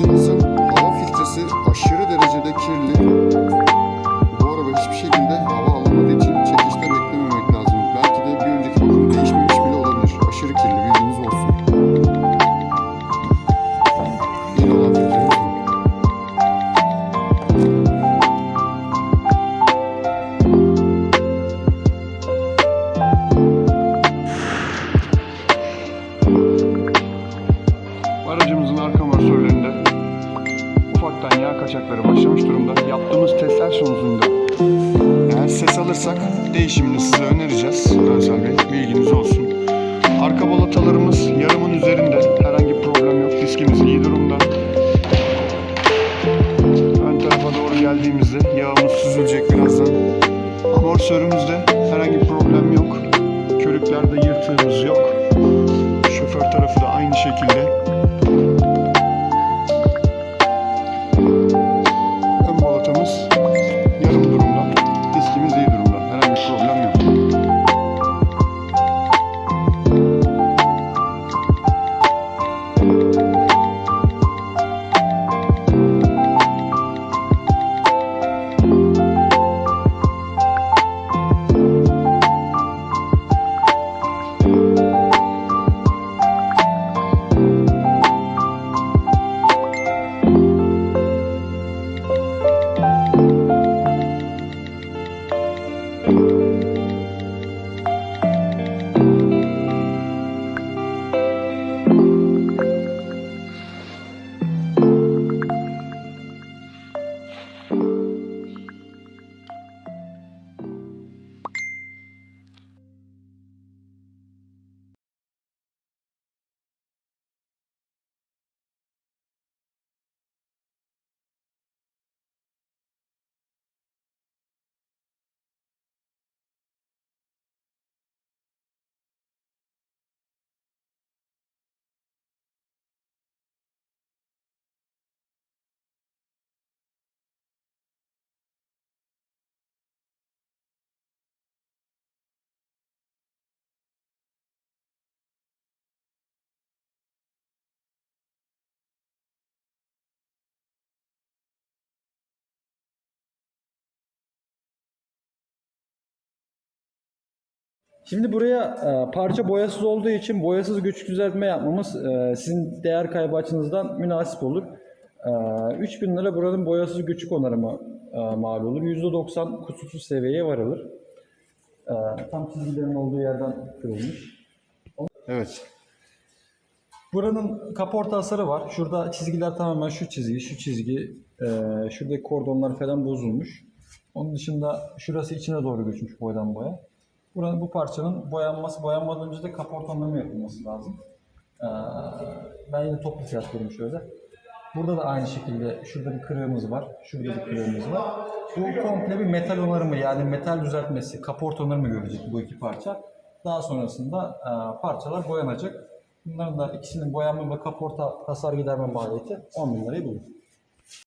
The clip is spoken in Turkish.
Aracınızın hava filtresi aşırı derecede kirli. Durumda. Yaptığımız testler sonucunda eğer ses alırsak değişimini size önereceğiz. Özel Bey bilginiz olsun. Arka balatalarımız yarımın üzerinde. Herhangi bir problem yok. Diskimiz iyi durumda. Ön tarafa doğru geldiğimizde yağımız süzülecek birazdan. Amortisörümüzde herhangi bir problem yok. Körüklerde yırtığımız yok. Şoför tarafı da aynı şekilde. Şimdi buraya e, parça boyasız olduğu için boyasız güç düzeltme yapmamız e, sizin değer kaybı açınızdan münasip olur. E, 3000 lira buranın boyasız güç onarımı e, mal olur. %90 kusursuz seviyeye varılır. E, tam çizgilerin olduğu yerden kırılmış. Evet. Buranın kaporta hasarı var. Şurada çizgiler tamamen şu çizgi, şu çizgi, e, şuradaki kordonlar falan bozulmuş. Onun dışında şurası içine doğru göçmüş boydan boya. Buranın bu parçanın boyanması, boyanmadan önce de kaporta onarımı yapılması lazım. E, ben yine toplu fiyat veriyorum şöyle. Burada da aynı şekilde şurada bir kırığımız var, şurada bir kırığımız var. Bu komple bir metal onarımı yani metal düzeltmesi, kaporta onarımı görecek bu iki parça. Daha sonrasında e, parçalar boyanacak. Bunların da ikisinin boyanma ve kaporta hasar giderme maliyeti 10 bin lirayı bulur.